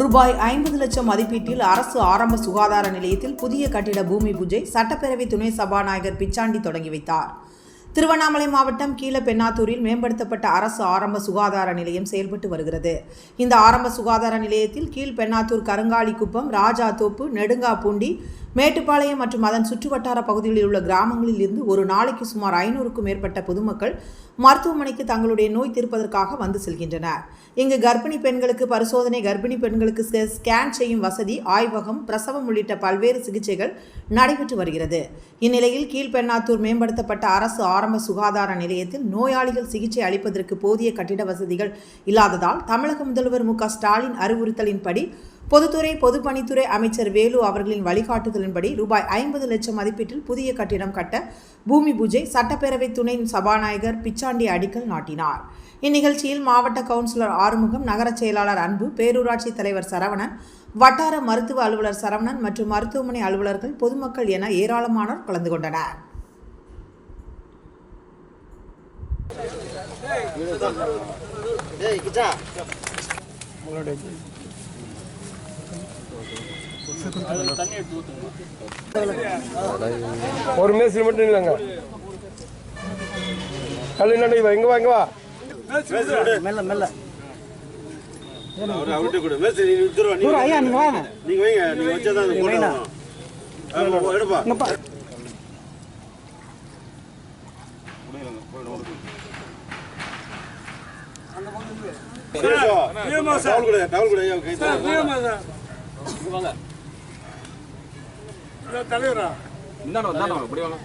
ரூபாய் ஐம்பது லட்சம் மதிப்பீட்டில் அரசு ஆரம்ப சுகாதார நிலையத்தில் புதிய கட்டிட பூமி பூஜை சட்டப்பேரவை துணை சபாநாயகர் பிச்சாண்டி தொடங்கி வைத்தார். திருவண்ணாமலை மாவட்டம் கீழப்பெண்ணாத்தூரில் மேம்படுத்தப்பட்ட அரசு ஆரம்ப சுகாதார நிலையம் செயல்பட்டு வருகிறது. இந்த ஆரம்ப சுகாதார நிலையத்தில் கீழ்பெண்ணாத்தூர் கருங்காலிக்குப்பம் ராஜாதோப்பு நெடுங்காப்பூண்டி மேட்டுப்பாளையம் மற்றும் அதன் சுற்றுவட்டார பகுதிகளில் உள்ள கிராமங்களில் இருந்து ஒரு நாளைக்கு சுமார் ஐநூறுக்கும் மேற்பட்ட பொதுமக்கள் மருத்துவமனைக்கு தங்களுடைய நோய் தீர்ப்பதற்காக வந்து செல்கின்றனர். இங்கு கர்ப்பிணி பெண்களுக்கு பரிசோதனை கர்ப்பிணி பெண்களுக்கு ஸ்கேன் செய்யும் வசதி ஆய்வகம் பிரசவம் உள்ளிட்ட பல்வேறு சிகிச்சைகள் நடைபெற்று வருகிறது. இந்நிலையில் கீழ்பெண்ணாத்தூர் மேம்படுத்தப்பட்ட அரசு ஆரம்ப சுகாதார நிலையத்தில் நோயாளிகள் சிகிச்சை அளிப்பதற்கு போதிய கட்டிட வசதிகள் இல்லாததால் தமிழக முதல்வர் மு க ஸ்டாலின் அறிவுறுத்தலின்படி பொதுத்துறை பொதுப்பணித்துறை அமைச்சர் வேலு அவர்களின் வழிகாட்டுதலின்படி ரூபாய் ஐம்பது லட்சம் மதிப்பீட்டில் புதிய கட்டிடம் கட்ட பூமி பூஜை சட்டப்பேரவை துணை சபாநாயகர் பிச்சாண்டி அடிக்கல் நாட்டினார். இந்நிகழ்ச்சியில் மாவட்ட கவுன்சிலர் ஆறுமுகம் நகர செயலாளர் அன்பு பேரூராட்சி தலைவர் சரவணன் வட்டார மருத்துவ அலுவலர் சரவணன் மற்றும் மருத்துவமனை அலுவலர்கள் பொதுமக்கள் என ஏராளமானோர் கலந்து கொண்டனர். உங்களுடைய ஒரு மேஸ்திரி மட்டும் இல்லைங்க கல் என்ன வா இங்க வா இங்க வா. மெல்ல மெல்ல அவர்கிட்ட கொடு நீங்க ஐயா நீங்க வாங்க. நீங்க வைங்க நீங்க வச்சாதான் அது போட்டோ வரும். ஆமா, எடுப்பா. இங்கப்பா சுரேஷோ, டவல் கொடு, டவல் கொடு, ஐயா, கை தரேன். தலைவரா? இந்தானோ இந்தானோ இப்படி வாங்க.